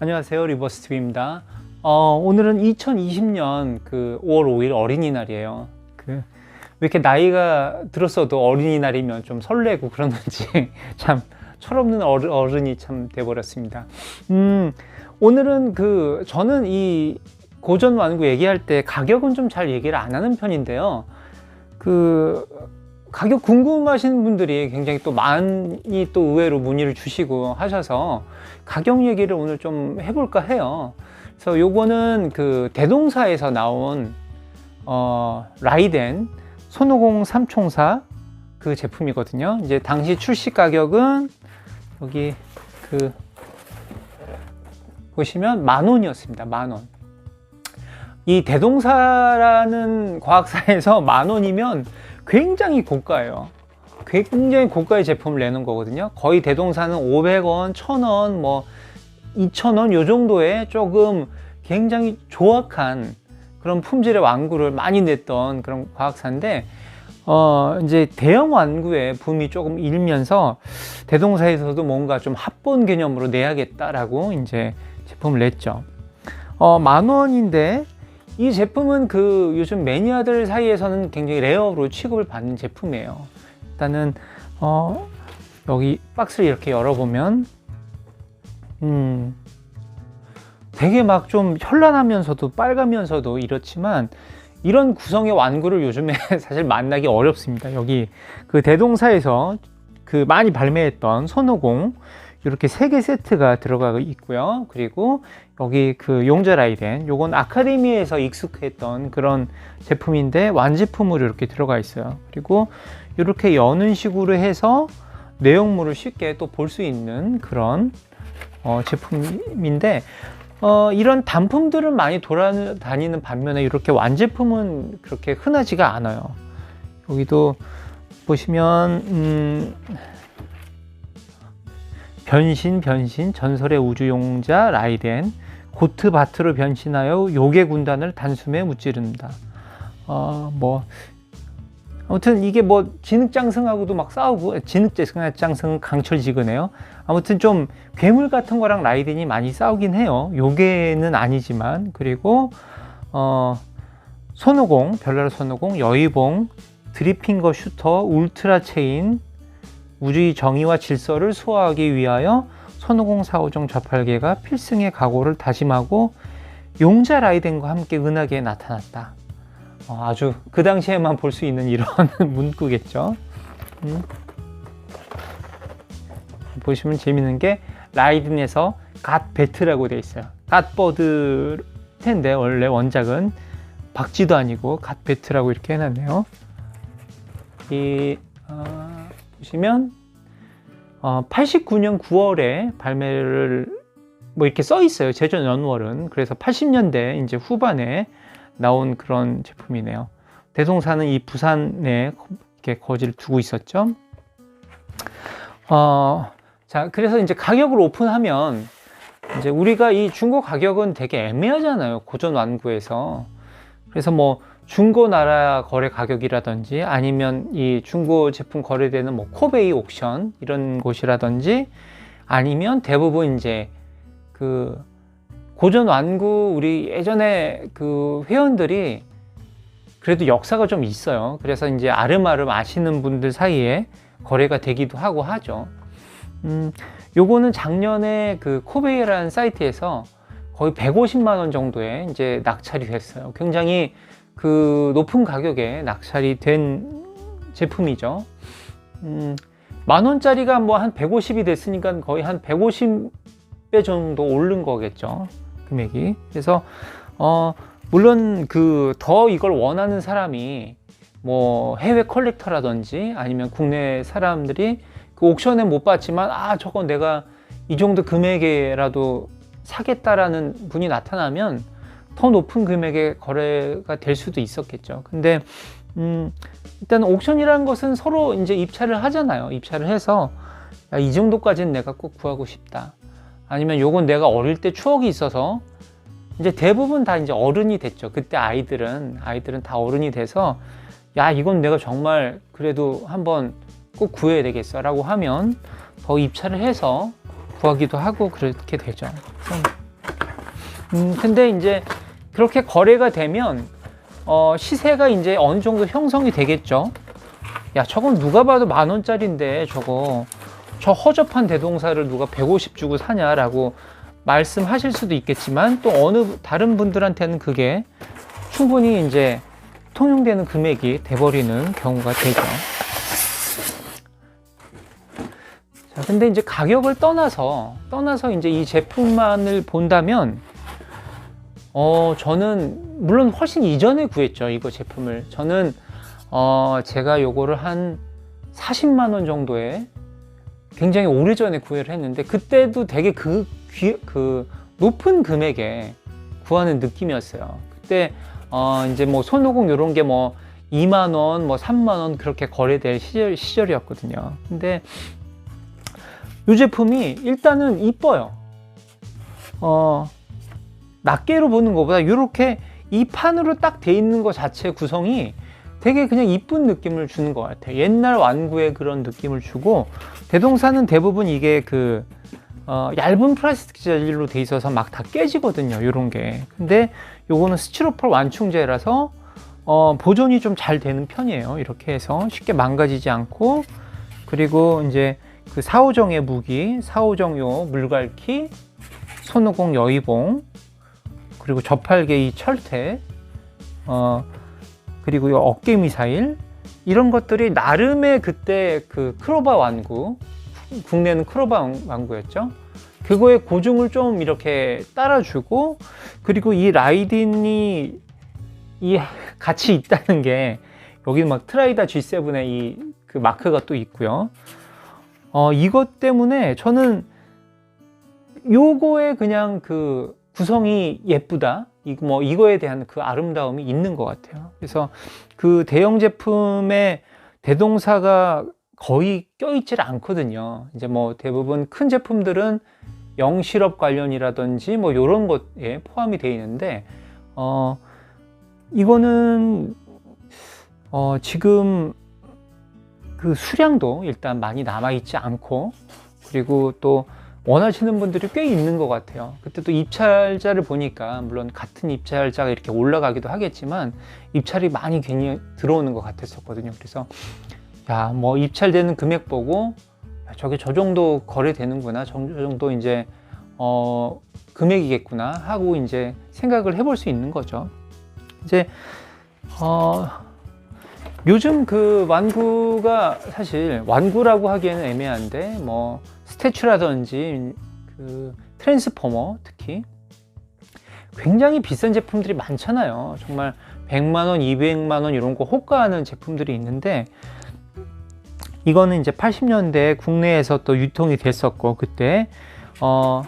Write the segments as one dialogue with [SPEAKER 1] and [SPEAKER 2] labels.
[SPEAKER 1] 안녕하세요 리버스티브입니다. 어, 오늘은 2020년 그 5월 5일 어린이날이에요. 그 왜 이렇게 나이가 들었어도 어린이날이면 좀 설레고 그러는지 참 철없는 어른, 어른이 참 돼버렸습니다. 음, 오늘은 그 저는 이 고전 완구 얘기할 때 가격은 좀 잘 얘기를 안 하는 편인데요. 그 가격 궁금하신 분들이 굉장히 또 많이 또 의외로 문의를 주시고 하셔서 가격 얘기를 오늘 좀 해볼까 해요. 그래서 요거는 그 대동사에서 나온 어, 라이덴 손오공 삼총사 그 제품이거든요. 이제 당시 출시 가격은 여기 그 보시면 만 원이었습니다. 만 원. 이 대동사라는 과학사에서 만 원이면 굉장히 고가예요. 굉장히 고가의 제품을 내는 거거든요. 거의 대동사는 500원, 1000원, 뭐 2000원 요 정도의 조금 굉장히 조악한 그런 품질의 완구를 많이 냈던 그런 과학사인데 어 이제 대형 완구의 붐이 조금 일면서 대동사에서도 뭔가 좀 합본 개념으로 내야겠다라고 이제 제품을 냈죠. 어 만 원인데 이 제품은 그 요즘 매니아들 사이에서는 굉장히 레어로 취급을 받는 제품이에요. 일단은 어 여기 박스를 이렇게 열어보면 음 되게 막 좀 현란하면서도 빨가면서도 이렇지만 이런 구성의 완구를 요즘에 사실 만나기 어렵습니다. 여기 그 대동사에서 그 많이 발매했던 손오공 이렇게 세 개 세트가 들어가 있고요. 그리고 여기 그 용자 라이덴 요건 아카데미에서 익숙했던 그런 제품인데 완제품으로 이렇게 들어가 있어요. 그리고 이렇게 여는 식으로 해서 내용물을 쉽게 또 볼 수 있는 그런 어, 제품인데 어, 이런 단품들은 많이 돌아다니는 반면에 이렇게 완제품은 그렇게 흔하지가 않아요. 여기도 보시면 음, 변신 변신 전설의 우주용자 라이덴 고트바트로 변신하여 요괴 군단을 단숨에 무찌른다. 어, 뭐 아무튼 이게 뭐 진흙장승하고도 막 싸우고 진흙장승은 강철지근해요. 아무튼 좀 괴물 같은 거랑 라이덴이 많이 싸우긴 해요. 요괴는 아니지만 그리고 어 손오공 별나라 손오공 여의봉 드리핑거 슈터 울트라 체인 우주의 정의와 질서를 소화하기 위하여 손오공 사오정 좌팔계가 필승의 각오를 다짐하고 용자 라이덴과 함께 은하계에 나타났다. 어, 아주 그 당시에만 볼 수 있는 이런 문구겠죠. 음. 보시면 재밌는 게 라이든에서 갓 배트라고 되어 있어요. 갓 버드 텐데 원래 원작은 박쥐도 아니고 갓 배트라고 이렇게 해놨네요. 이 어, 보시면 어, 89년 9월에 발매를 뭐 이렇게 써 있어요. 제전 연월은 그래서 80년대 이제 후반에 나온 그런 제품이네요. 대동사는 이 부산에 이렇게 거지를 두고 있었죠. 어, 자, 그래서 이제 가격을 오픈하면 이제 우리가 이 중고 가격은 되게 애매하잖아요. 고전 완구에서. 그래서 뭐 중고 나라 거래 가격이라든지 아니면 이 중고 제품 거래되는 뭐 코베이 옥션 이런 곳이라든지 아니면 대부분 이제 그 고전 완구 우리 예전에 그 회원들이 그래도 역사가 좀 있어요. 그래서 이제 아름아름 아시는 분들 사이에 거래가 되기도 하고 하죠. 음, 요거는 작년에 그 코베이라는 사이트에서 거의 150만 원 정도에 이제 낙찰이 됐어요. 굉장히 그 높은 가격에 낙찰이 된 제품이죠. 음, 만 원짜리가 뭐 한 150이 됐으니까 거의 한 150배 정도 오른 거겠죠. 금액이. 그래서 어, 물론 그 더 이걸 원하는 사람이 뭐 해외 컬렉터라든지 아니면 국내 사람들이 그 옥션에 못 봤지만 아 저거 내가 이 정도 금액에라도 사겠다라는 분이 나타나면 더 높은 금액의 거래가 될 수도 있었겠죠. 근데 음, 일단 옥션이라는 것은 서로 이제 입찰을 하잖아요. 입찰을 해서 야, 이 정도까지는 내가 꼭 구하고 싶다. 아니면 요건 내가 어릴 때 추억이 있어서 이제 대부분 다 이제 어른이 됐죠. 그때 아이들은 아이들은 다 어른이 돼서 야 이건 내가 정말 그래도 한번 꼭 구해야 되겠어라고 하면 더 입찰을 해서 구하기도 하고 그렇게 되죠. 음, 근데 이제 그렇게 거래가 되면 어, 시세가 이제 어느 정도 형성이 되겠죠. 야, 저건 누가 봐도 만 원짜리인데 저거 저 허접한 대동사를 누가 150 주고 사냐라고 말씀하실 수도 있겠지만 또 어느 다른 분들한테는 그게 충분히 이제 통용되는 금액이 돼버리는 경우가 되죠. 자, 근데 이제 가격을 떠나서 떠나서 이제 이 제품만을 본다면 어 저는 물론 훨씬 이전에 구했죠 이거 제품을 저는 어 제가 요거를 한 40만 원 정도에 굉장히 오래전에 구매를 했는데 그때도 되게 그, 귀, 그 높은 금액에 구하는 느낌이었어요. 그때 어 이제 뭐 손오공 요런 게 뭐 2만 원, 뭐 3만 원 그렇게 거래될 시절, 시절이었거든요. 근데 이 제품이 일단은 이뻐요. 어 낱개로 보는 것보다 이렇게 이 판으로 딱 돼 있는 것 자체 구성이 되게 그냥 이쁜 느낌을 주는 것 같아요. 옛날 완구의 그런 느낌을 주고 대동사는 대부분 이게 그 어, 얇은 플라스틱 재질로 돼 있어서 막 다 깨지거든요. 이런 게. 근데 요거는 스티로폴 완충제라서 어, 보존이 좀 잘 되는 편이에요. 이렇게 해서 쉽게 망가지지 않고 그리고 이제 그 사오정의 무기, 사오정요 물갈키, 손오공 여의봉 그리고 저팔계 이 철퇴 어, 그리고 이 어깨 미사일 이런 것들이 나름의 그때 그 크로바 완구 국내는 크로바 완구였죠. 그거의 고증을 좀 이렇게 따라주고 그리고 이 라이딘이 이 같이 있다는 게 여기 막 트라이다 G7의 이 그 마크가 또 있고요. 어 이것 때문에 저는 요거에 그냥 그 구성이 예쁘다. 이거 뭐 이거에 대한 그 아름다움이 있는 것 같아요. 그래서 그 대형 제품의 대동사가 거의 껴있질 않거든요. 이제 뭐 대부분 큰 제품들은 영실업 관련이라든지 뭐 이런 것에 포함이 되어 있는데 어 이거는 어 지금 그 수량도 일단 많이 남아 있지 않고 그리고 또 원하시는 분들이 꽤 있는 것 같아요. 그때 또 입찰자를 보니까 물론 같은 입찰자가 이렇게 올라가기도 하겠지만 입찰이 많이 괜히 들어오는 것 같았었거든요. 그래서 야 뭐 입찰되는 금액 보고 야, 저게 저 정도 거래되는구나, 저 정도 이제 어 금액이겠구나 하고 이제 생각을 해볼 수 있는 거죠. 이제 어 요즘 그 완구가 사실 완구라고 하기에는 애매한데 뭐 스태츄라든지 그 트랜스포머 특히 굉장히 비싼 제품들이 많잖아요. 정말 100만 원, 200만 원 이런 거 호가하는 제품들이 있는데 이거는 이제 80년대 국내에서 또 유통이 됐었고 그때 어,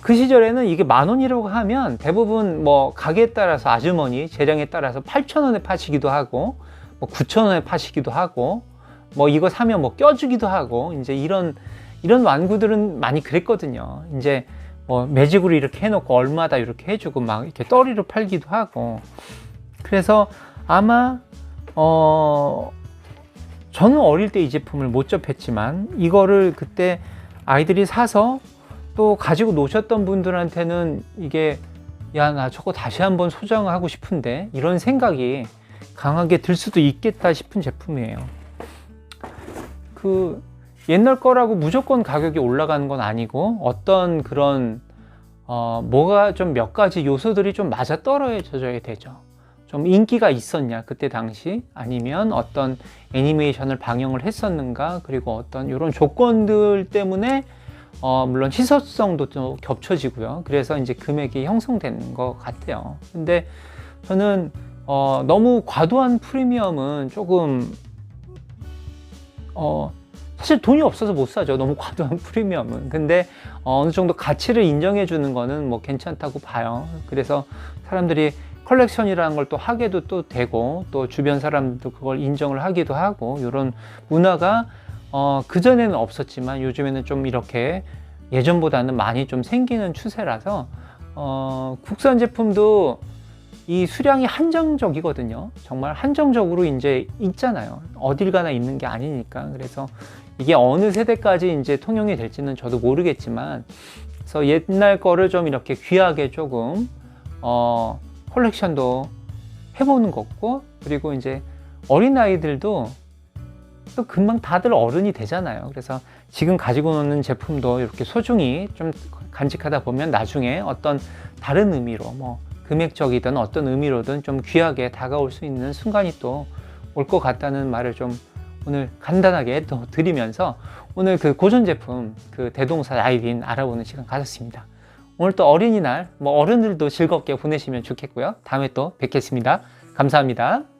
[SPEAKER 1] 그 시절에는 이게 만 원이라고 하면 대부분 뭐 가게에 따라서 아주머니 재량에 따라서 8천 원에 파시기도 하고 뭐 9천 원에 파시기도 하고 뭐 이거 사면 뭐 껴주기도 하고 이제 이런 이런 완구들은 많이 그랬거든요. 이제 뭐 매직으로 이렇게 해놓고 얼마다 이렇게 해주고 막 이렇게 떨이로 팔기도 하고 그래서 아마 어 저는 어릴 때 이 제품을 못 접했지만 이거를 그때 아이들이 사서 또 가지고 노셨던 분들한테는 이게 야 나 저거 다시 한번 소장하고 싶은데 이런 생각이 강하게 들 수도 있겠다 싶은 제품이에요. 그 옛날 거라고 무조건 가격이 올라가는 건 아니고 어떤 그런 어, 뭐가 좀 몇 가지 요소들이 좀 맞아 떨어져야 되죠. 좀 인기가 있었냐 그때 당시 아니면 어떤 애니메이션을 방영을 했었는가 그리고 어떤 이런 조건들 때문에 어, 물론 희소성도 좀 겹쳐지고요. 그래서 이제 금액이 형성되는 것 같아요. 근데 저는 어, 너무 과도한 프리미엄은 조금 어, 사실 돈이 없어서 못 사죠. 너무 과도한 프리미엄은. 근데 어, 느 정도 가치를 인정해 주는 거는 뭐 괜찮다고 봐요. 그래서 사람들이 컬렉션이라는 걸 또 하게도 또 되고 또 주변 사람들도 그걸 인정을 하기도 하고 이런 문화가 어, 그전에는 없었지만 요즘에는 좀 이렇게 예전보다는 많이 좀 생기는 추세라서 어, 국산 제품도 이 수량이 한정적이거든요. 정말 한정적으로 이제 있잖아요. 어딜 가나 있는 게 아니니까. 그래서 이게 어느 세대까지 이제 통용이 될지는 저도 모르겠지만 그래서 옛날 거를 좀 이렇게 귀하게 조금 어, 컬렉션도 해보는 거고 그리고 이제 어린 아이들도 또 금방 다들 어른이 되잖아요. 그래서 지금 가지고 노는 제품도 이렇게 소중히 좀 간직하다 보면 나중에 어떤 다른 의미로 뭐 금액적이든 어떤 의미로든 좀 귀하게 다가올 수 있는 순간이 또 올 것 같다는 말을 좀 오늘 간단하게 또 드리면서 오늘 그 고전 제품 그 대동사 아이린 알아보는 시간 가졌습니다. 오늘 또 어린이날 뭐 어른들도 즐겁게 보내시면 좋겠고요. 다음에 또 뵙겠습니다. 감사합니다.